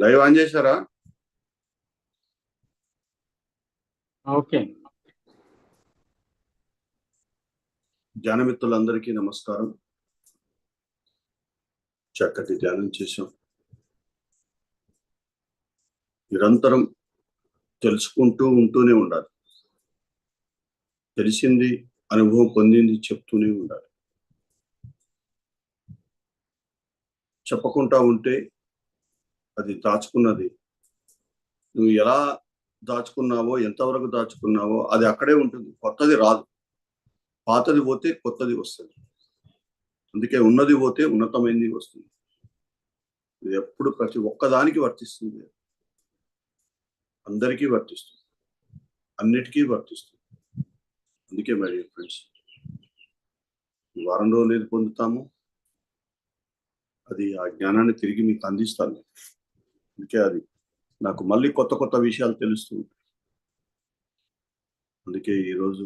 Live on చేశారా? Okay. ధ్యానమిత్రులందరికీ నమస్కారం. చక్కటి ధ్యానం చేశాం. నిరంతరం తెలుసుకుంటూ ఉంటూనే ఉండాలి. తెలిసింది అనుభవం పొందింది చెప్తూనే ఉండాలి. చెప్పకుండా ఉంటే అది దాచుకున్నది. నువ్వు ఎలా దాచుకున్నావో ఎంతవరకు దాచుకున్నావో అది అక్కడే ఉంటుంది. కొత్తది రాదు. పాతది పోతే కొత్తది వస్తుంది. అందుకే ఉన్నది పోతే ఉన్నతమైనది వస్తుంది. ఇది ఎప్పుడు ప్రతి ఒక్కదానికి వర్తిస్తుంది. అందరికీ వర్తిస్తుంది. అన్నిటికీ వర్తిస్తుంది. అందుకే మరి ఫ్రెండ్స్ వారం రోజులు ఏది పొందుతాము అది ఆ జ్ఞానాన్ని తిరిగి మీకు అందిస్తాను. అందుకే అది నాకు మళ్ళీ కొత్త కొత్త విషయాలు తెలుస్తూ ఉంటాయి. అందుకే ఈరోజు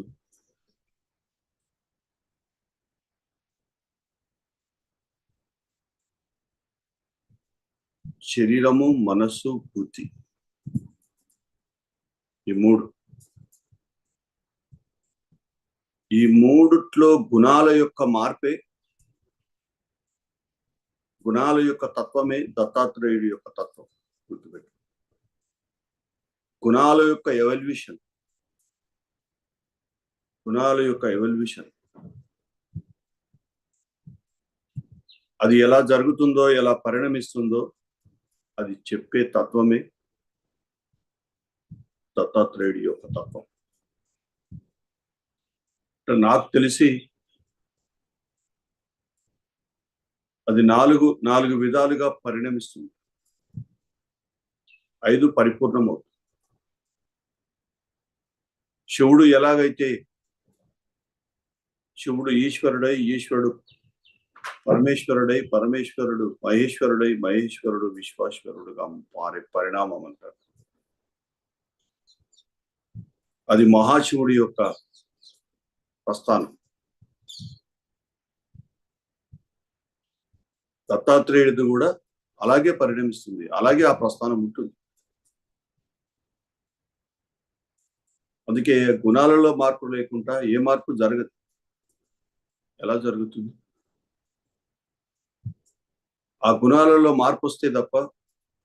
శరీరము మనస్సు బుద్ధి ఈ మూడు. ఈ మూడుట్లో గుణాల యొక్క మార్పే గుణాల యొక్క తత్వమే దత్తాత్రేయుడి యొక్క తత్వం. గుర్తుపెట్టు గుణాల యొక్క ఎవల్యూషన్ గుణాల యొక్క ఎవల్యూషన్ అది ఎలా జరుగుతుందో ఎలా పరిణమిస్తుందో అది చెప్పే తత్వమే. దత్తాత్రేయుడి యొక్క తత్వం. నాకు తెలిసి అది నాలుగు నాలుగు విధాలుగా పరిణమిస్తుంది. ఐదు పరిపూర్ణమవుతుంది. శివుడు ఎలాగైతే శివుడు ఈశ్వరుడై ఈశ్వరుడు పరమేశ్వరుడై పరమేశ్వరుడు మహేశ్వరుడై మహేశ్వరుడు విశ్వాశ్వరుడుగా మారే పరిణామం అంటారు. అది మహాశివుడి యొక్క ప్రస్థానం. దత్తాత్రేయుడిది కూడా అలాగే పరిణమిస్తుంది. అలాగే ఆ ప్రస్థానం ఉంటుంది. అందుకే గుణాలలో మార్పు లేకుండా ఏ మార్పు జరగదు. ఎలా జరుగుతుంది? ఆ గుణాలలో మార్పు వస్తే తప్ప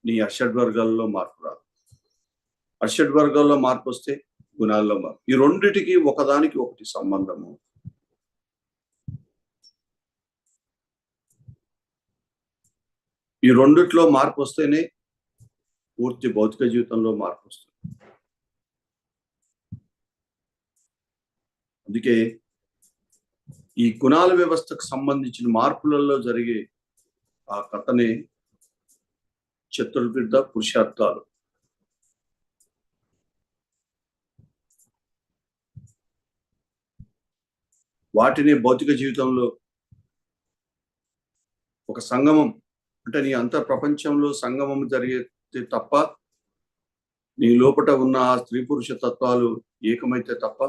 నీ అషడ్వర్గాల్లో మార్పు రాదు. అషడ్వర్గాల్లో మార్పు వస్తే గుణాల్లో మార్పు. ఈ రెండిటికి ఒకదానికి ఒకటి సంబంధము. ఈ రెండిట్లో మార్పు వస్తేనే పూర్తి భౌతిక జీవితంలో మార్పు వస్తుంది. అందుకే ఈ గుణాల వ్యవస్థకు సంబంధించిన మార్పులలో జరిగే ఆ కథనే చతుర్విధ పురుషార్థాలు. వాటిని భౌతిక జీవితంలో ఒక సంగమం అంటే నీ అంత ప్రపంచంలో సంగమం జరిగితే తప్ప నీ లోపట ఉన్న ఆ స్త్రీ పురుష తత్వాలు ఏకమైతే తప్ప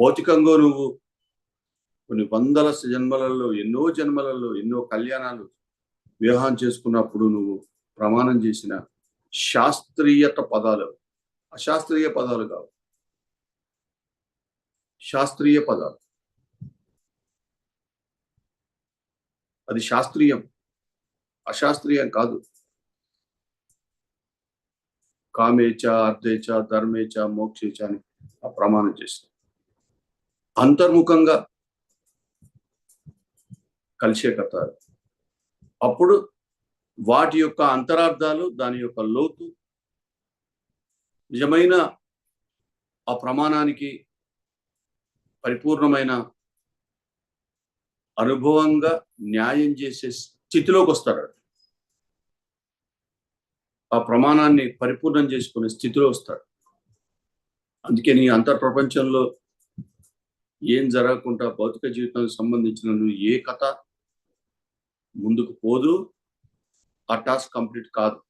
భౌతికంగా నువ్వు కొన్ని వందల జన్మలలో ఎన్నో జన్మలలో ఎన్నో కళ్యాణాలు వివాహం చేసుకున్నప్పుడు నువ్వు ప్రమాణం చేసిన శాస్త్రీయత పదాలు. అశాస్త్రీయ పదాలు కావు. శాస్త్రీయ పదాలు. అది శాస్త్రీయం. అశాస్త్రీయం కాదు. కామేచ అర్థేచ ధర్మేచ మోక్షేచ అని ప్రమాణం చేస్తాం అంతర్ముఖంగా కలిసే కథ అప్పుడు వాటి యొక్క అంతరార్థాలు దాని యొక్క లోతు నిజమైన ఆ ప్రమాణానికి పరిపూర్ణమైన అనుభవంగా న్యాయం చేసే స్థితిలోకి వస్తాడు ఆ ప్రమాణాన్ని పరిపూర్ణం చేసుకునే స్థితిలో వస్తాడు అందుకే నీ అంతర్ ప్రపంచంలో ఏం జరగకుండా భౌతిక జీవితానికి సంబంధించిన నువ్వు ఏ కథ ముందుకు పోదు. ఆ టాస్క్ కంప్లీట్ కాదు.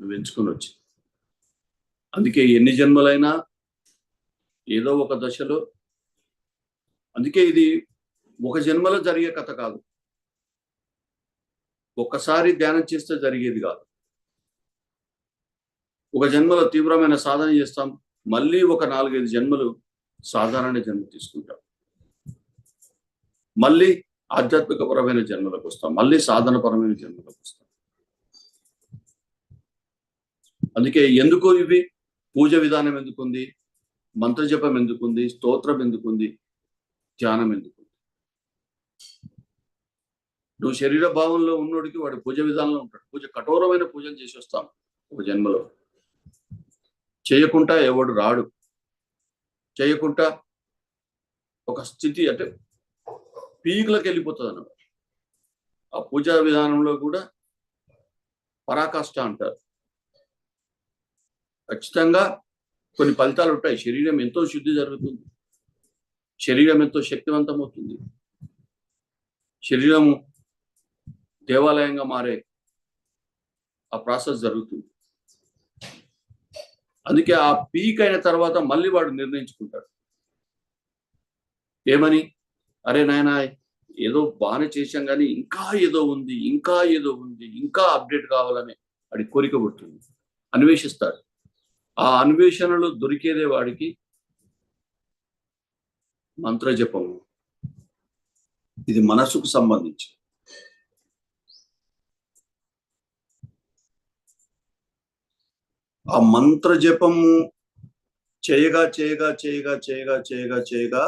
నువ్వు ఎంచుకొని వచ్చి. అందుకే ఎన్ని జన్మలైనా ఏదో ఒక దశలో అందుకే ఇది ఒక జన్మలో జరిగే కథ కాదు. ఒక్కసారి ధ్యానం చేస్తే జరిగేది కాదు. ఒక జన్మలో తీవ్రమైన సాధన చేస్తాం. మళ్ళీ ఒక నాలుగైదు జన్మలు సాధారణ జన్మ తీసుకుంటాం. మళ్ళీ ఆధ్యాత్మికపరమైన జన్మలకు వస్తాం. మళ్ళీ సాధనపరమైన జన్మలకు వస్తాం. అందుకే ఎందుకు ఇవి? పూజ విధానం ఎందుకుంది? మంత్రజపం ఎందుకుంది? స్తోత్రం ఎందుకుంది? ధ్యానం ఎందుకుంది? నువ్వు శరీర భావంలో ఉన్నోడికి వాడు పూజ విధానంలో ఉంటాడు. పూజ కఠోరమైన పూజలు చేసి వస్తాం ఒక జన్మలో. చేయకుండా ఎవడు రాడు. చేయకుండా ఒక స్థితి అంటే పీకులకు వెళ్ళిపోతుంది అన్నమాట ఆ పూజా విధానంలో కూడా పరాకాష్ట అంటారు. ఖచ్చితంగా కొన్ని ఫలితాలు ఉంటాయి. శరీరం ఎంతో శుద్ధి జరుగుతుంది. శరీరం ఎంతో శక్తివంతమవుతుంది శరీరము దేవాలయంగా మారే ఆ ప్రాసెస్ జరుగుతుంది. అందుకే ఆ పీక్ అయిన తర్వాత మళ్ళీ వాడు నిర్ణయించుకుంటాడు. ఏమని? అరే నాయన ఏదో బాగానే చేశాం కానీ ఇంకా ఏదో ఉంది ఇంకా ఏదో ఉంది ఇంకా అప్డేట్ కావాలని వాడి కోరిక పుట్టింది అన్వేషిస్తాడు. ఆ అన్వేషణలో దొరికేదే వాడికి మంత్రజపము. ఇది మనసుకు సంబంధించి ఆ మంత్ర జపము చేయగా చేయగా చేయగా చేయగా చేయగా చేయగా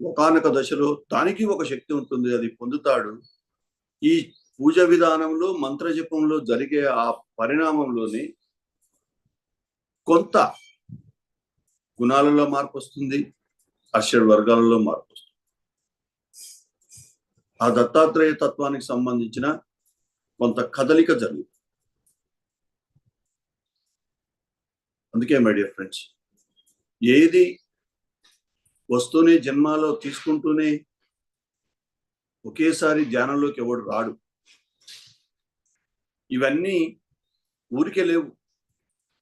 ఒకానొక దశలో దానికి ఒక శక్తి ఉంటుంది అది పొందుతాడు. ఈ పూజ విధానంలో మంత్ర జపంలో జరిగే ఆ పరిణామంలోని కొంత గుణాలలో మార్పు వస్తుంది అర్షడ్ వర్గాలలో మార్పు వస్తుంది. ఆ దత్తాత్రేయ తత్వానికి సంబంధించిన కొంత కదలిక జరుగుతుంది. అందుకే మై డియర్ ఫ్రెండ్స్ ఏది వస్తూనే జన్మాలో తీసుకుంటూనే ఒకేసారి ధ్యానంలోకి ఎవడు రాడు? ఇవన్నీ ఊరికే లేవు.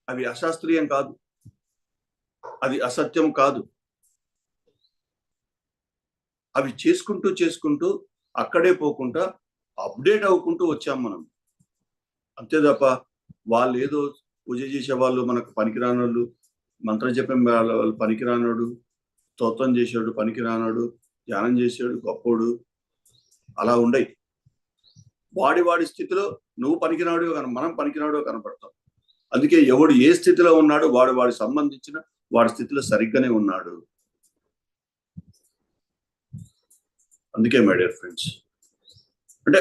అవి అశాస్త్రీయం కాదు. అది అసత్యం కాదు. అవి చేసుకుంటూ చేసుకుంటూ అక్కడే పోకుండా అప్డేట్ అవ్వకుంటూ వచ్చాం మనం. అంతే తప్ప వాళ్ళు ఏదో పూజ చేసే వాళ్ళు మనకు పనికిరానోళ్ళు మంత్రం చెప్పే వాళ్ళు పనికిరానోడు స్తోత్రం చేసాడు పనికిరానోడు ధ్యానం చేసాడు గొప్పోడు. అలా ఉండయి. వాడి వాడి స్థితిలో నువ్వు పనికిరాడు మనం పనికిరాడో కనపడతాం. అందుకే ఎవడు ఏ స్థితిలో ఉన్నాడో వాడు వాడి సంబంధించిన వాడి స్థితిలో సరిగ్గానే ఉన్నాడు. అందుకే మై డియర్ ఫ్రెండ్స్. అంటే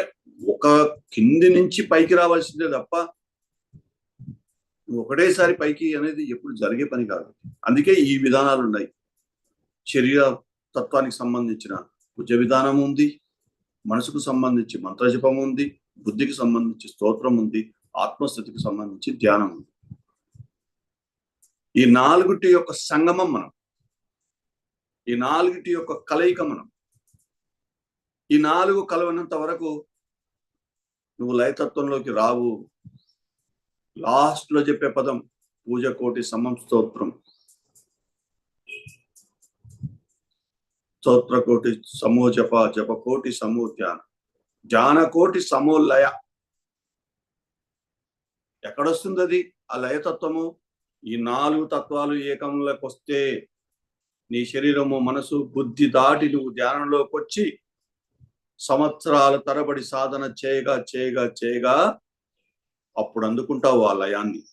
ఒక కింది నుంచి పైకి రావాల్సిందే తప్ప నువ్వు ఒకటేసారి పైకి అనేది ఎప్పుడు జరిగే పని కాదు. అందుకే ఈ విధానాలు ఉన్నాయి. శరీర తత్వానికి సంబంధించిన పూజ విధానం ఉంది మనసుకు సంబంధించి మంత్రజపం ఉంది బుద్ధికి సంబంధించి స్తోత్రం ఉంది ఆత్మస్థితికి సంబంధించి ధ్యానం ఉంది. ఈ నాలుగుటి యొక్క సంగమం మనం ఈ నాలుగిటి యొక్క కలయిక మనం ఈ నాలుగు కలవనంత వరకు నువ్వు లయతత్వంలోకి రావు లాస్ట్లో చెప్పే పదం పూజ కోటి సమం స్తోత్రం. స్తోత్ర కోటి సమో జప జప కోటి సమో ధ్యాన. ధ్యాన కోటి సమో లయ. ఎక్కడొస్తుంది అది ఆ లయతత్వము? ఈ నాలుగు తత్వాలు ఏకంలోకి వస్తే నీ శరీరము మనసు బుద్ధి దాటి నువ్వు ధ్యానంలోకి వచ్చి సంవత్సరాల తరబడి సాధన చేయగా చేయగా చేయగా అప్పుడు అందుకుంటావు ఆ లయాన్ని.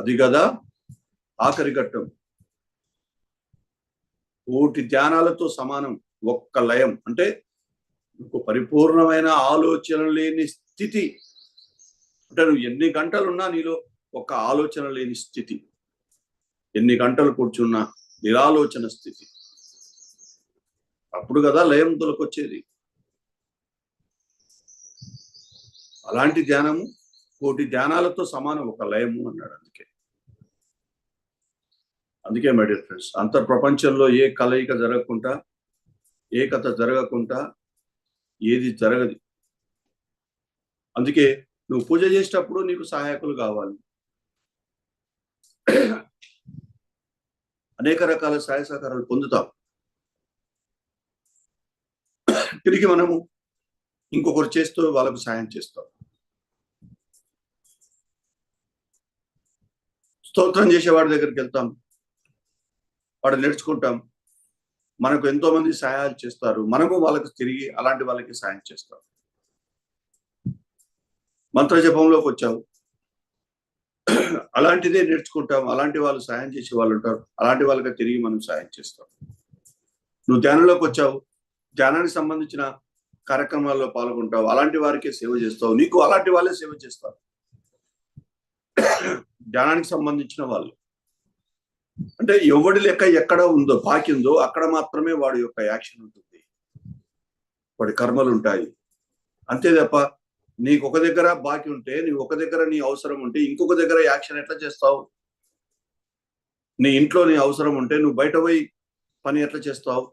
అది కదా ఆఖరి ఘట్టం. కోటి ధ్యానాలతో సమానం ఒక్క లయం. అంటే నీకు పరిపూర్ణమైన ఆలోచన లేని స్థితి. అంటే నువ్వు ఎన్ని గంటలున్నా నీలో ఒక్క ఆలోచన లేని స్థితి. ఎన్ని గంటలు కూర్చున్నా నిరాలోచన స్థితి. అప్పుడు కదా లయం తొలకొచ్చేది అలాంటి ధ్యానము కోటి ధ్యానాలతో సమానం ఒక లయము అన్నాడు అందుకే. అందుకే మై డియర్ ఫ్రెండ్స్ అంతర్ ప్రపంచంలో ఏ కలయిక జరగకుండా ఏ కథ జరగకుండా ఏది జరగదు. అందుకే నువ్వు పూజ చేసేటప్పుడు నీకు సహాయకులు కావాలి. అనేక రకాల సహాయ సహకారాలు పొందుతాం. తిరిగి మనము ఇంకొకరు చేస్తూ వాళ్ళకు సాయం చేస్తాం. స్తోత్రం చేసే వాడి దగ్గరికి వెళ్తాం. వాడు నేర్చుకుంటాం. మనకు ఎంతో మంది సహాయాలు చేస్తారు. మనము వాళ్ళకు తిరిగి అలాంటి వాళ్ళకి సాయం చేస్తాం. మంత్ర జపంలోకి వచ్చావు అలాంటిదే నేర్చుకుంటాం. అలాంటి వాళ్ళు సాయం చేసే వాళ్ళు ఉంటారు. అలాంటి వాళ్ళకి తిరిగి మనం సాయం చేస్తాం. నువ్వు ధ్యానంలోకి వచ్చావు. ధ్యానానికి సంబంధించిన కార్యక్రమాల్లో పాల్గొంటావు అలాంటి వారికే సేవ చేస్తావు నీకు అలాంటి వాళ్ళే సేవ చేస్తారు. ధ్యానానికి సంబంధించిన వాళ్ళు. అంటే ఎవడి లెక్క ఎక్కడ ఉందో బాకి అక్కడ మాత్రమే వాడి యొక్క యాక్షన్ ఉంటుంది. వాడి కర్మలు ఉంటాయి. అంతే తప్ప నీకు ఒక దగ్గర బాకి ఉంటే నీ ఒక దగ్గర నీ అవసరం ఉంటే ఇంకొక దగ్గర యాక్షన్ ఎట్లా చేస్తావు? నీ ఇంట్లో నీ అవసరం ఉంటే నువ్వు బయట పోయి పని ఎట్లా చేస్తావు?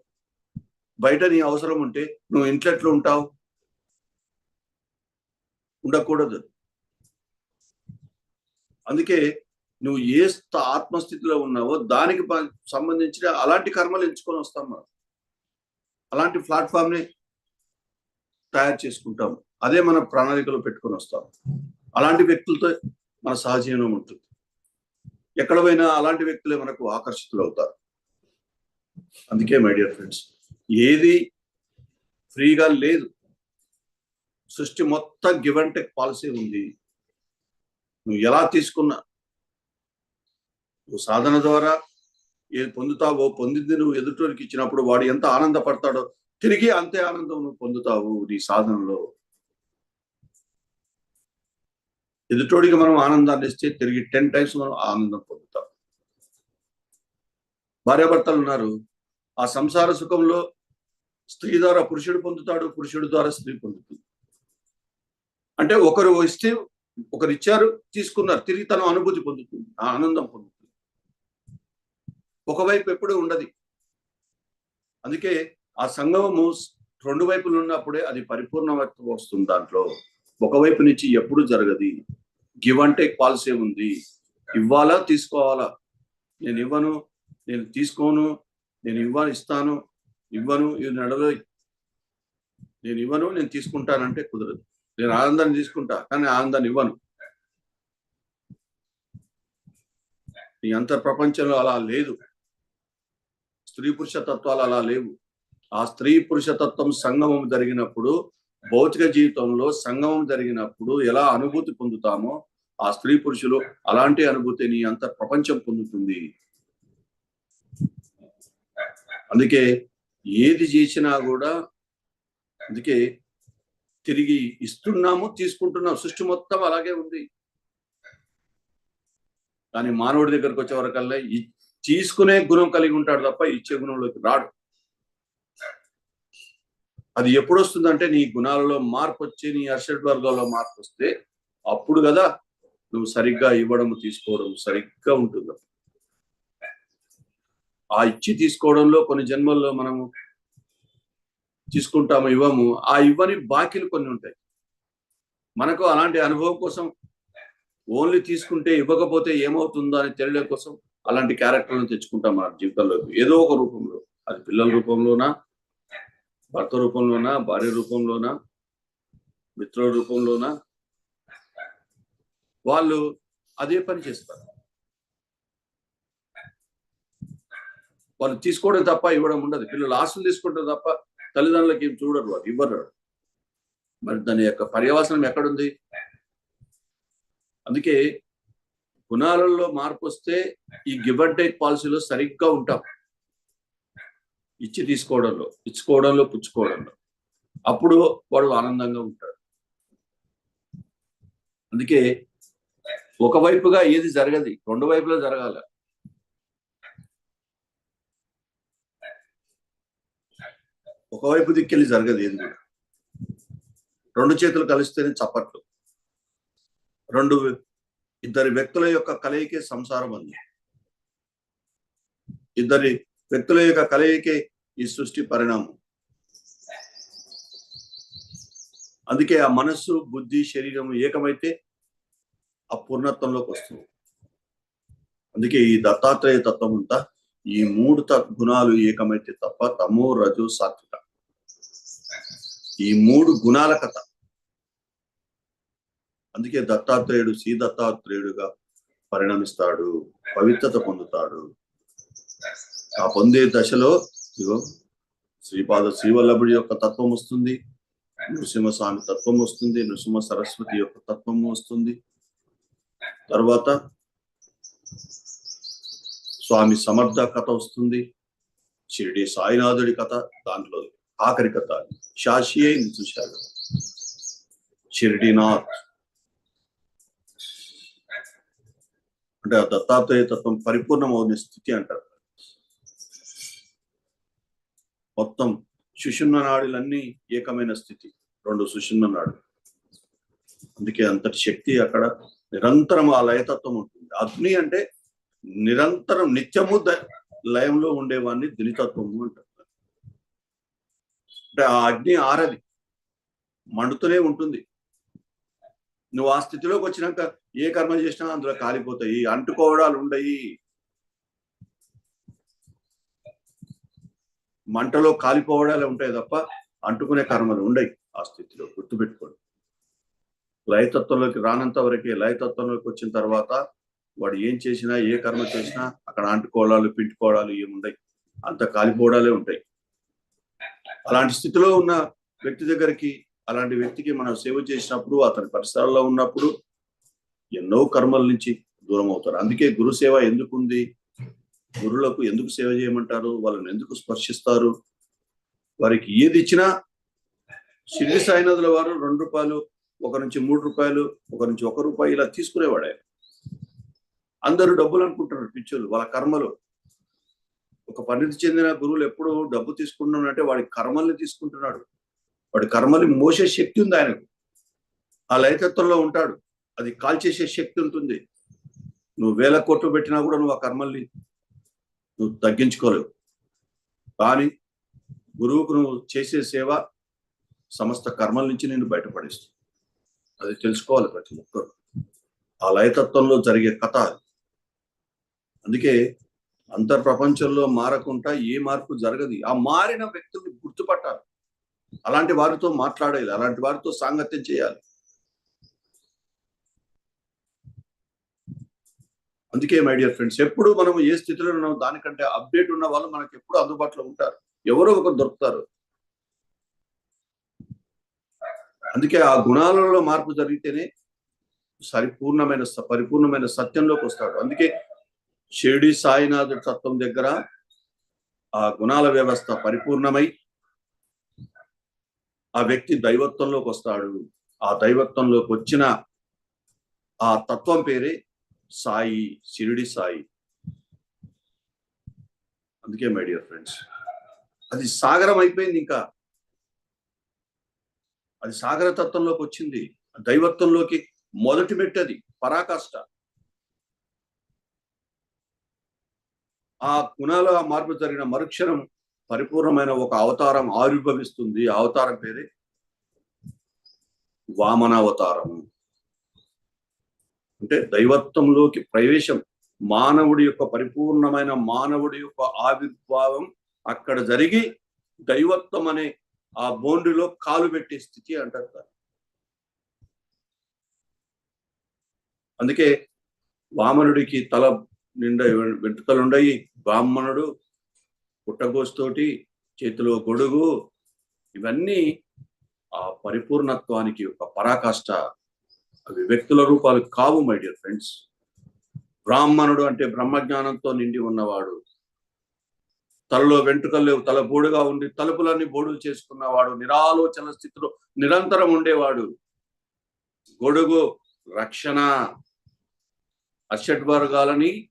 బయట నీ అవసరం ఉంటే నువ్వు ఇంట్లో ఎట్లా ఉంటావు? ఉండకూడదు. అందుకే నువ్వు ఏ ఆత్మస్థితిలో ఉన్నావో దానికి సంబంధించిన అలాంటి కర్మలు ఎంచుకొని వస్తాం మనం. అలాంటి ప్లాట్ఫామ్ని తయారు చేసుకుంటాం. అదే మన ప్రణాళికలో పెట్టుకొని వస్తాం. అలాంటి వ్యక్తులతో మన సహజీవనం ఉంటుంది. ఎక్కడ పోయినా అలాంటి వ్యక్తులే మనకు ఆకర్షితులు అవుతారు అందుకే మై డియర్ ఫ్రెండ్స్ ఏది ఫ్రీగా లేదు. సృష్టి మొత్తం గివ్ అండ్ టెక్ పాలసీ ఉంది. నువ్వు ఎలా తీసుకున్నా? నువ్వు సాధన ద్వారా ఏది పొందుతావో పొందింది నువ్వు ఎదుటోరికి ఇచ్చినప్పుడు వాడు ఎంత ఆనందపడతాడో తిరిగి అంతే ఆనందం నువ్వు పొందుతావు నీ సాధనలో. ఎదుటోడికి మనం ఆనందాన్ని ఇస్తే తిరిగి టెన్ టైమ్స్ మనం ఆనందం పొందుతాం. భార్యాభర్తలు ఉన్నారు. ఆ సంసార సుఖంలో స్త్రీ ద్వారా పురుషుడు పొందుతాడు పురుషుడు ద్వారా స్త్రీ పొందుతుంది. అంటే ఒకరు ఇస్తే ఒకరు ఇచ్చారు తీసుకున్నారు తిరిగి తను అనుభూతి పొందుతుంది ఆ ఆనందం పొందుతుంది. ఒకవైపు ఎప్పుడు ఉండదు. అందుకే ఆ సంగమము రెండు వైపులు ఉన్నప్పుడే అది పరిపూర్ణవత్వం వస్తుంది దాంట్లో. ఒకవైపు నుంచి ఎప్పుడు జరగది. గివ్ అండ్ టేక్ పాలసీ ఉంది. ఇవ్వాలా తీసుకోవాలా? నేను ఇవ్వను నేను తీసుకోను నేను ఇవ్వాలి ఇస్తాను ఇవ్వను ఇది నడవదు నేను ఇవ్వను నేను తీసుకుంటానంటే కుదరదు. నేను ఆనందాన్ని తీసుకుంటా కానీ ఆనందాన్ని ఇవ్వను. నీ అంత ప్రపంచంలో అలా లేదు. స్త్రీ పురుష తత్వాలు అలా లేవు. ఆ స్త్రీ పురుష తత్వం సంగమం జరిగినప్పుడు భౌతిక జీవితంలో సంగమం జరిగినప్పుడు ఎలా అనుభూతి పొందుతామో ఆ స్త్రీ పురుషులు అలాంటి అనుభూతిని అంత ప్రపంచం పొందుతుంది. అందుకే ఏది చేసినా కూడా అందుకే తిరిగి ఇస్తున్నాము తీసుకుంటున్నాం. సృష్టి మొత్తం అలాగే ఉంది. కానీ మానవుడి దగ్గరకు వచ్చే వరకల్లా తీసుకునే గుణం కలిగి ఉంటాడు తప్ప ఇచ్చే గుణంలోకి రాడు. అది ఎప్పుడు వస్తుందంటే నీ గుణాలలో మార్పు వచ్చి నీ అర్షడ్ వర్గాల్లో మార్పు వస్తే అప్పుడు కదా నువ్వు సరిగ్గా ఇవ్వడం తీసుకోవడం సరిగ్గా ఉంటుంది. ఆ ఇచ్చి తీసుకోవడంలో కొన్ని జన్మల్లో మనము తీసుకుంటాము ఇవ్వము. ఆ ఇవ్వని బాకీలు కొన్ని ఉంటాయి. మనకు అలాంటి అనుభవం కోసం ఓన్లీ తీసుకుంటే ఇవ్వకపోతే ఏమవుతుందో అని తెలియడం కోసం అలాంటి క్యారెక్టర్లను తెచ్చుకుంటాం మన జీవితంలో. ఏదో ఒక రూపంలో. అది పిల్లల రూపంలోనా? భర్త రూపంలోనా? భార్య రూపంలోనా? మిత్రుల రూపంలోనా? వాళ్ళు అదే పని చేస్తారు. వాళ్ళు తీసుకోవడం తప్ప ఇవ్వడం ఉండదు. పిల్లలు ఆస్తులు తీసుకుంటారు తప్ప తల్లిదండ్రులకి ఏం చూడరు వాళ్ళు ఇవ్వరు. మరి దాని యొక్క పర్యవసనం ఎక్కడుంది? అందుకే గుణాలలో మార్పు వస్తే ఈ గివ్ అండ్ టేక్ పాలసీలో సరిగ్గా ఉంటాం. ఇచ్చి తీసుకోవడంలో ఇచ్చుకోవడంలో పుచ్చుకోవడంలో. అప్పుడు వాడు ఆనందంగా ఉంటాడు. అందుకే ఒకవైపుగా ఏది జరగదు రెండు వైపులా జరగాల. ఒకవైపు దిక్కెళ్ళి జరగదు ఏది కూడా. రెండు చేతులు కలిస్తేనే చప్పట్లు. రెండు ఇద్దరి వ్యక్తుల యొక్క కలయికే సంసారం అంది. ఇద్దరి వ్యక్తుల యొక్క కలయికే ఈ సృష్టి పరిణామం. అందుకే ఆ మనస్సు బుద్ధి శరీరం ఏకమైతే ఆ పూర్ణత్వంలోకి వస్తుంది. అందుకే ఈ దత్తాత్రేయ తత్వం అంతా ఈ మూడు గుణాలు ఏకమైతే తప్ప తమో రజు సాత్విక. ఈ మూడు గుణాల కథ. అందుకే దత్తాత్రేయుడు శ్రీ దత్తాత్రేయుడుగా పరిణమిస్తాడు పవిత్రత పొందుతాడు. ఆ పొందే దశలో ఇగో శ్రీపాద శ్రీవల్లభుడి యొక్క తత్వం వస్తుంది నృసింహస్వామి తత్వం వస్తుంది నృసింహ సరస్వతి యొక్క తత్వము వస్తుంది. తర్వాత స్వామి సమర్థ కథ వస్తుంది షిరిడి సాయినాథుడి కథ దాంట్లో ఆఖరి కథ శాషి చూశారు షిరిడినాథ్. అంటే ఆ దత్తాత్రేయ తత్వం పరిపూర్ణమవుని స్థితి అంటారు. మొత్తం సుషుమ్న నాడులన్నీ ఏకమైన స్థితి రెండు సుషుమ్న నాడు అందుకే అంతటి శక్తి అక్కడ నిరంతరం ఆ లయతత్వం ఉంటుంది. అగ్ని అంటే నిరంతరం నిత్యము లయంలో ఉండేవాడిని దినితత్వము అంటారు. అంటే ఆ అగ్ని ఆరది. మండుతూనే ఉంటుంది. నువ్వు ఆ స్థితిలోకి వచ్చినాక ఏ కర్మ చేసినా అందులో కాలిపోతాయి. అంటుకోవడాలు ఉండయి. మంటలో కాలిపోవడాలే ఉంటాయి తప్ప అంటుకునే కర్మలు ఉండయి ఆ స్థితిలో. గుర్తుపెట్టుకోండి. లయతత్వంలోకి రానంత వరకే లయతత్వంలోకి వచ్చిన తర్వాత వాడు ఏం చేసినా ఏ కర్మ చేసినా అక్కడ అంటుకోవడాలు పింటుకోవడాలు ఏముండయి. అంత కాలిపోవడాలే ఉంటాయి. అలాంటి స్థితిలో ఉన్న వ్యక్తి దగ్గరికి అలాంటి వ్యక్తికి మనం సేవ చేసినప్పుడు అతని పరిసరాల్లో ఉన్నప్పుడు ఎన్నో కర్మల నుంచి దూరం అవుతారు. అందుకే గురు సేవ ఎందుకు ఉంది గురులకు ఎందుకు సేవ చేయమంటారు? వాళ్ళని ఎందుకు స్పర్శిస్తారు? వారికి ఏది ఇచ్చినా షిరిడి సాయినాథుల వారు రెండు రూపాయలు ఒక నుంచి మూడు రూపాయలు ఒక నుంచి ఒక రూపాయి ఇలా తీసుకునేవాడే. అందరూ డబ్బులు అనుకుంటున్నారు పిచ్చోళ్ళు వాళ్ళ కర్మలు. ఒక పరిణితి చెందిన గురువులు ఎప్పుడు డబ్బు తీసుకుంటున్నాడంటే వాడి కర్మల్ని తీసుకుంటున్నాడు. వాడి కర్మల్ని మోసే శక్తి ఉంది ఆయనకు. ఆ లయతత్వంలో ఉంటాడు. అది కాల్చేసే శక్తి ఉంటుంది. నువ్వు వేల కోట్లు పెట్టినా కూడా నువ్వు ఆ కర్మల్ని నువ్వు తగ్గించుకోలేవు. కానీ గురువుకు నువ్వు చేసే సేవ సమస్త కర్మల నుంచి నేను బయటపడిస్తుంది. అది తెలుసుకోవాలి ప్రతి ఒక్కరు. ఆ లయతత్వంలో జరిగే కథ అందుకే అంతర్ ప్రపంచంలో మారకుండా ఏ మార్పు జరగదు. ఆ మారిన వ్యక్తుల్ని గుర్తుపట్టాలి. అలాంటి వారితో మాట్లాడాలి. అలాంటి వారితో సాంగత్యం చేయాలి. అందుకే మై డియర్ ఫ్రెండ్స్ ఎప్పుడు మనం ఏ స్థితిలో ఉన్నాం దానికంటే అప్డేట్ ఉన్న వాళ్ళు మనకు ఎప్పుడు అందుబాటులో ఉంటారు. ఎవరో ఒకరు దొరుకుతారు. అందుకే ఆ గుణాలలో మార్పు జరిగితేనే సరిపూర్ణమైన పరిపూర్ణమైన సత్యంలోకి వస్తాడు. అందుకే షిరిడి సాయినాథుడి తత్వం దగ్గర ఆ గుణాల వ్యవస్థ పరిపూర్ణమై ఆ వ్యక్తి దైవత్వంలోకి వస్తాడు. ఆ దైవత్వంలోకి వచ్చిన ఆ తత్వం పేరే సాయి షిరిడి సాయి. అందుకే మై డియర్ ఫ్రెండ్స్ అది సాగరం అయిపోయింది ఇంకా. అది సాగర తత్వంలోకి వచ్చింది. దైవత్వంలోకి మొదటి మెట్టది పరాకాష్ట. ఆ గుణాల మార్పు జరిగిన మరుక్షణం పరిపూర్ణమైన ఒక అవతారం ఆవిర్భవిస్తుంది. ఆ అవతారం పేరే? వామనావతారం అంటే దైవత్వంలోకి ప్రవేశం మానవుడి యొక్క పరిపూర్ణమైన మానవుడి యొక్క ఆవిర్భావం అక్కడ జరిగి దైవత్వం అనే ఆ బోండిలో కాలు పెట్టే స్థితి అంటారు అందుకే వామనుడికి తల నిండా వెంట్రుకలు ఉండయి. బ్రాహ్మణుడు పుట్టగోస్తోటి చేతిలో గొడుగు. ఇవన్నీ ఆ పరిపూర్ణత్వానికి ఒక పరాకాష్ట అవి వ్యక్తుల రూపాలు కావు మై డియర్ ఫ్రెండ్స్. బ్రాహ్మణుడు అంటే బ్రహ్మజ్ఞానంతో నిండి ఉన్నవాడు. తలలో వెంట్రుకలు లేవు. తల బోడుగా ఉండి తలుపులన్నీ బోడులు చేసుకున్నవాడు. నిరాలోచన స్థితిలో నిరంతరం ఉండేవాడు. గొడుగు రక్షణ. అషడ్వర్గాలని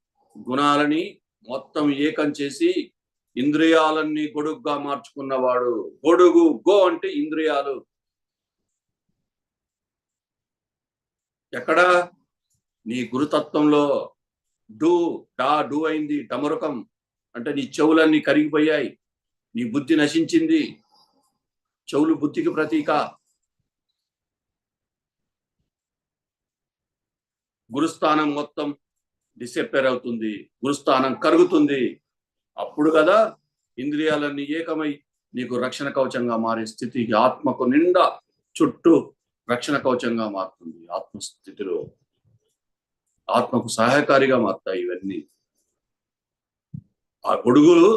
గుణాలని మొత్తం ఏకం చేసి ఇంద్రియాలన్నీ గొడుగుగా మార్చుకున్నవాడు గొడుగు గో అంటే ఇంద్రియాలు. ఎక్కడ? నీ గురుతత్వంలో డూ డా డూ అయింది డమరుకం. అంటే నీ చెవులన్నీ కరిగిపోయాయి. నీ బుద్ధి నశించింది. చెవులు బుద్ధికి ప్రతీక. గురుస్థానం మొత్తం డిసెప్పేర్ అవుతుంది గురుస్థానం కరుగుతుంది. అప్పుడు కదా ఇంద్రియాలన్నీ ఏకమై నీకు రక్షణ కవచంగా మారే స్థితి ఆత్మకు నిండా చుట్టూ రక్షణ కవచంగా మారుతుంది ఆత్మస్థితిలో. ఆత్మకు సహాయకారిగా మారుతాయి ఇవన్నీ. ఆ గొడుగులు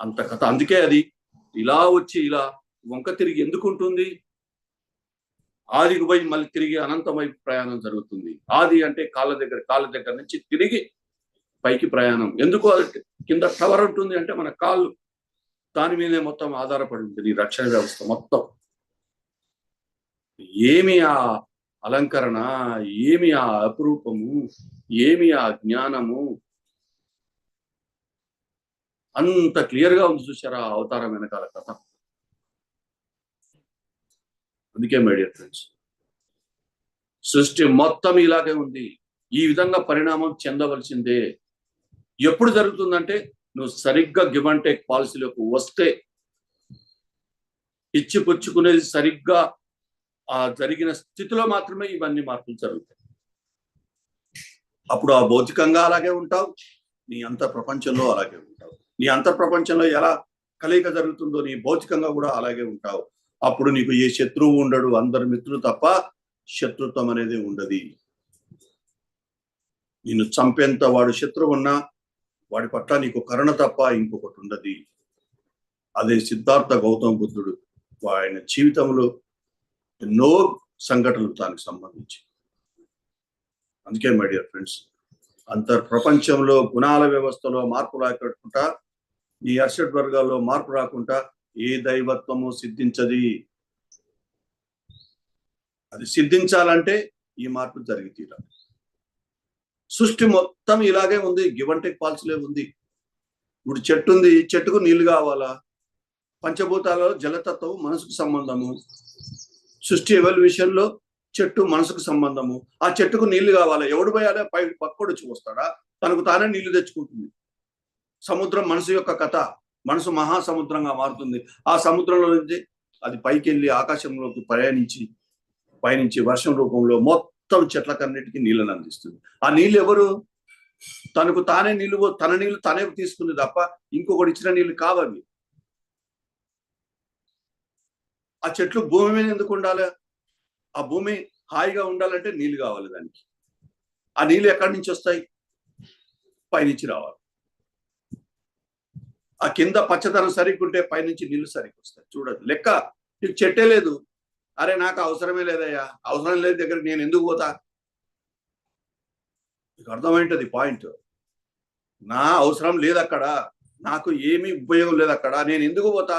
అంత కథ అందుకే అది ఇలా వచ్చి ఇలా వంక తిరిగి ఎందుకు ఉంటుంది ఆదికి పోయి మళ్ళీ తిరిగి అనంతమై ప్రయాణం జరుగుతుంది. ఆది అంటే కాళ్ళ దగ్గర కాళ్ళ దగ్గర నుంచి తిరిగి పైకి ప్రయాణం. ఎందుకు కింద టవర్ ఉంటుంది అంటే మన కాళ్ళు దాని మీదే మొత్తం ఆధారపడి ఉంటుంది ఈ రక్షణ వ్యవస్థ మొత్తం. ఏమి ఆ అలంకరణ ఏమి ఆ అపురూపము ఏమి ఆ జ్ఞానము? అంత క్లియర్గా ఉంది చూసారా అవతారం వెనకాల కథ. అందుకే మై డియర్ ఫ్రెండ్స్ సృష్టి మొత్తం ఇలాగే ఉంది. ఈ విధంగా పరిణామం చెందవలసిందే. ఎప్పుడు జరుగుతుందంటే నువ్వు సరిగ్గా గివ్ అండ్ టేక్ పాలసీలోకి వస్తే ఇచ్చి పుచ్చుకునేది సరిగ్గా ఆ జరిగిన స్థితిలో మాత్రమే ఇవన్నీ మార్పులు జరుగుతాయి. అప్పుడు ఆ భౌతికంగా అలాగే ఉంటావు నీ అంత ప్రపంచంలో అలాగే ఉంటావు. నీ అంత ప్రపంచంలో ఎలా కలయిక జరుగుతుందో నీ భౌతికంగా కూడా అలాగే ఉంటావు. అప్పుడు నీకు ఏ శత్రువు ఉండడు అందరు మిత్రులు తప్ప శత్రుత్వం అనేది ఉండదు. నిన్ను చంపేంత వాడు శత్రువు ఉన్నా వాడి పట్ల నీకు కరుణ తప్ప ఇంకొకటి ఉండదు. అదే సిద్ధార్థ గౌతమ బుద్ధుడు ఆయన జీవితంలో ఎన్నో సంఘటనలు దానికి సంబంధించి. అందుకే మై డియర్ ఫ్రెండ్స్ అంతర్ ప్రపంచంలో గుణాల వ్యవస్థలో మార్పు రాకుండా ఈ అర్షడ్ వర్గాల్లో మార్పు రాకుండా ఏ దైవత్వము సిద్ధించది? అది సిద్ధించాలంటే ఈ మార్పు జరిగి తీరాలి. సృష్టి మొత్తం ఇలాగే ఉంది. గివంటెక్ అండ్ ఉంది. ఇప్పుడు చెట్టు ఉంది. చెట్టుకు నీళ్ళు కావాలా? పంచభూతాలలో జలతత్వం మనసుకు సంబంధము. సృష్టి ఎవల్యూషన్ చెట్టు మనసుకు సంబంధము. ఆ చెట్టుకు నీళ్ళు కావాలా? ఎవడు పోయాలా పై పక్కడు చూస్తాడా తనకు తానే నీళ్ళు తెచ్చుకుంటుంది. సముద్రం మనసు యొక్క కథ. మనసు మహాసముద్రంగా మారుతుంది. ఆ సముద్రంలో నుంచి అది పైకి వెళ్ళి ఆకాశంలోకి ప్రయాణించి పయనించి వర్షం రూపంలో మొత్తం చెట్లకన్నిటికీ నీళ్ళని అందిస్తుంది. ఆ నీళ్ళు ఎవరు? తనకు తానే నీళ్ళు తన నీళ్ళు తనే తీసుకుంది తప్ప ఇంకొకటి ఇచ్చిన నీళ్ళు కావాలి ఆ చెట్లు భూమి మీద ఎందుకు ఉండాలి? ఆ భూమి హాయిగా ఉండాలంటే నీళ్ళు కావాలి దానికి. ఆ నీళ్ళు ఎక్కడి నుంచి వస్తాయి? పైనుంచి రావాలి. ఆ కింద పచ్చదనం సరిగ్గా ఉంటే పైనుంచి నీళ్ళు సరిగ్గా వస్తాయి చూడదు లెక్క నీకు చెట్టే లేదు. అరే నాకు అవసరమే లేదయ్యా. అవసరం లేదు దగ్గర నేను ఎందుకు పోతా? నీకు అర్థమైంటది పాయింట్? నా అవసరం లేదు అక్కడ నాకు ఏమీ ఉపయోగం లేదు అక్కడ నేను ఎందుకు పోతా?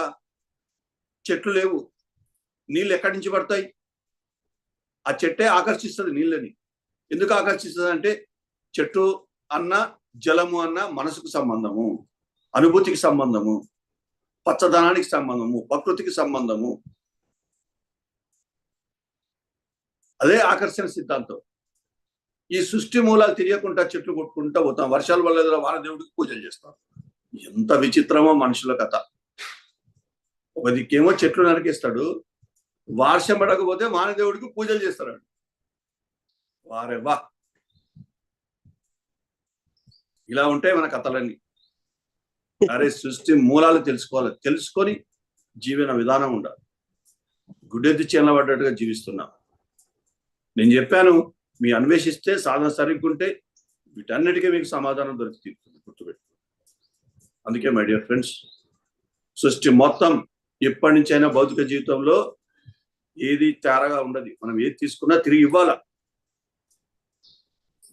చెట్లు లేవు. నీళ్ళు ఎక్కడి నుంచి పడతాయి? ఆ చెట్టే ఆకర్షిస్తుంది నీళ్ళని. ఎందుకు ఆకర్షిస్తుంది అంటే చెట్టు అన్న జలము అన్న మనసుకు సంబంధము. అనుభూతికి సంబంధము పచ్చదనానికి సంబంధము ప్రకృతికి సంబంధము. అదే ఆకర్షణ సిద్ధాంతం. ఈ సృష్టి మూలాలు తెలియకుండా చెట్లు కొట్టుకుంటా పోతాం. వర్షాల వల్ల వారదేవుడికి పూజలు చేస్తాం. ఎంత విచిత్రమో మనుషుల కథ. ఒక దిక్కేమో చెట్లు నరికేస్తాడు. వర్షం పడకపోతే వానదేవుడికి పూజలు చేస్తాడు. వారే వా ఇలా ఉంటాయి మన కథలన్నీ. అరే సృష్టి మూలాలు తెలుసుకోవాలి. తెలుసుకొని జీవన విధానం ఉండాలి. గుడ్డెత్తి చేనబడ్డట్టుగా జీవిస్తున్నాం. నేను చెప్పాను మీ అన్వేషిస్తే సాధన సరిగ్గుంటే వీటన్నిటికీ మీకు సమాధానం దొరికి తీరుతుంది గుర్తుపెట్టు అందుకే మై డియర్ ఫ్రెండ్స్ సృష్టి మొత్తం ఎప్పటి నుంచైనా భౌతిక జీవితంలో ఏది తేరగా ఉండదు. మనం ఏది తీసుకున్నా తిరిగి ఇవ్వాలా?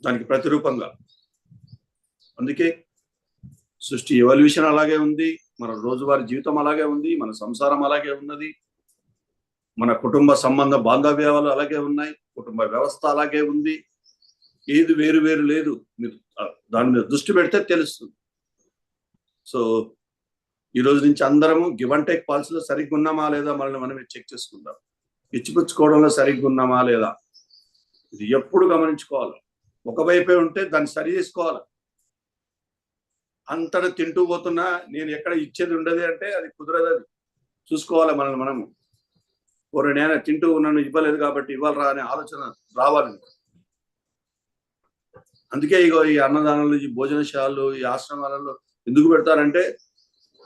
దానికి ప్రతిరూపంగా. అందుకే సృష్టి ఎవల్యూషన్ అలాగే ఉంది మన రోజువారీ జీవితం అలాగే ఉంది మన సంసారం అలాగే ఉన్నది మన కుటుంబ సంబంధ బాంధవ్యాలు అలాగే ఉన్నాయి కుటుంబ వ్యవస్థ అలాగే ఉంది. ఏది వేరు వేరు లేదు మీరు దాని మీద దృష్టి పెడితే తెలుస్తుంది. సో ఈ రోజు నుంచి అందరము గివ్ అండ్ టేక్ పాలసీలో సరిగ్గా ఉన్నామా లేదా మనల్ని మనమే చెక్ చేసుకుందాం. ఇచ్చిపుచ్చుకోవడంలో సరిగ్గా ఉన్నామా లేదా? ఇది ఎప్పుడు గమనించుకోవాలి. ఒకవైపే ఉంటే దాన్ని సరి చేసుకోవాలి. అంతటా తింటూ పోతున్నా నేను ఎక్కడ ఇచ్చేది ఉండదు అంటే అది కుదరదు అది. చూసుకోవాలి మనల్ని మనము ఒకరు నేను తింటూ ఉన్నాను ఇవ్వలేదు కాబట్టి ఇవ్వాలరా అనే ఆలోచన రావాలి. అందుకే ఇగో ఈ అన్నదానాలు ఈ భోజనశాలలు ఈ ఆశ్రమాలలో ఎందుకు పెడతారంటే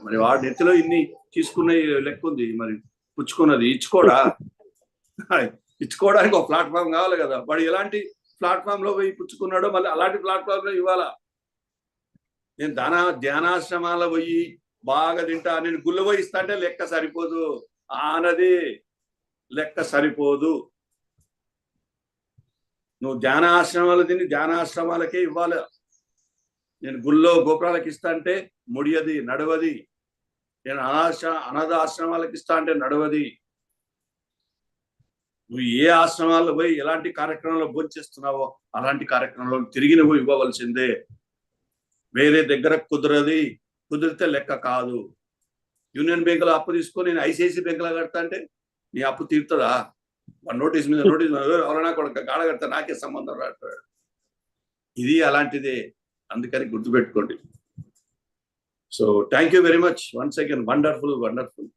మరి వాడి నెత్తిలో ఇన్ని తీసుకున్న లెక్క ఉంది. మరి పుచ్చుకున్నది ఇచ్చుకోడా? ఇచ్చుకోవడానికి ఒక ప్లాట్ఫామ్ కావాలి కదా. వాడు ఎలాంటి ప్లాట్ఫామ్లో పోయి పుచ్చుకున్నాడో మళ్ళీ అలాంటి ప్లాట్ఫామ్లో ఇవ్వాలా? నేను ధ్యాన ధ్యానాశ్రమాల పోయి బాగా తింటా. నేను గుళ్ళ పోయి ఇస్తా అంటే లెక్క సరిపోదు. ఆనది లెక్క సరిపోదు. నువ్వు ధ్యానాశ్రమాలు తిని ధ్యానాశ్రమాలకే ఇవ్వాలి. నేను గుళ్ళో గోపురాలకు ఇస్తా అంటే ముడియది నడవది. నేను అనాశ అనాథ ఆశ్రమాలకు ఇస్తా అంటే నడవది. నువ్వు ఏ ఆశ్రమాల్లో పోయి ఎలాంటి కార్యక్రమంలో భోంచేస్తున్నావో అలాంటి కార్యక్రమంలో తిరిగి నువ్వు ఇవ్వవలసిందే. వేరే దగ్గర కుదరది కుదిరితే లెక్క కాదు. యూనియన్ బ్యాంకులో అప్పు తీసుకొని నేను ఐసిఐసి బ్యాంకులో కడతా అంటే నీ అప్పు తీరుతుందా? వాడు నోటీస్ మీద నోటీస్ ఎవరైనా కూడా గాడ కడతా నాకే సంబంధం రాడు ఇది అలాంటిదే. అందుకని గుర్తుపెట్టుకోండి. So thank you very much once again wonderful wonderful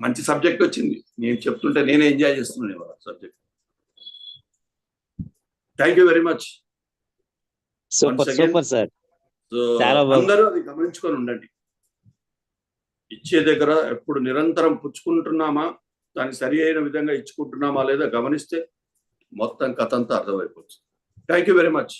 మంచి సబ్జెక్ట్ వచ్చింది. నేను చెప్తుంటే నేనే ఎంజాయ్ చేస్తున్నాను ఇవాళ subject thank you very much super super sir so. అందరూ అది గమనించుకొని ఉండండి. ఇచ్చే దగ్గర ఎప్పుడు నిరంతరం పుచ్చుకుంటున్నామా? దాన్ని సరి అయిన విధంగా ఇచ్చుకుంటున్నామా లేదా గమనిస్తే మొత్తం కథ అంతా అర్థమైపోతుంది. Thank you very much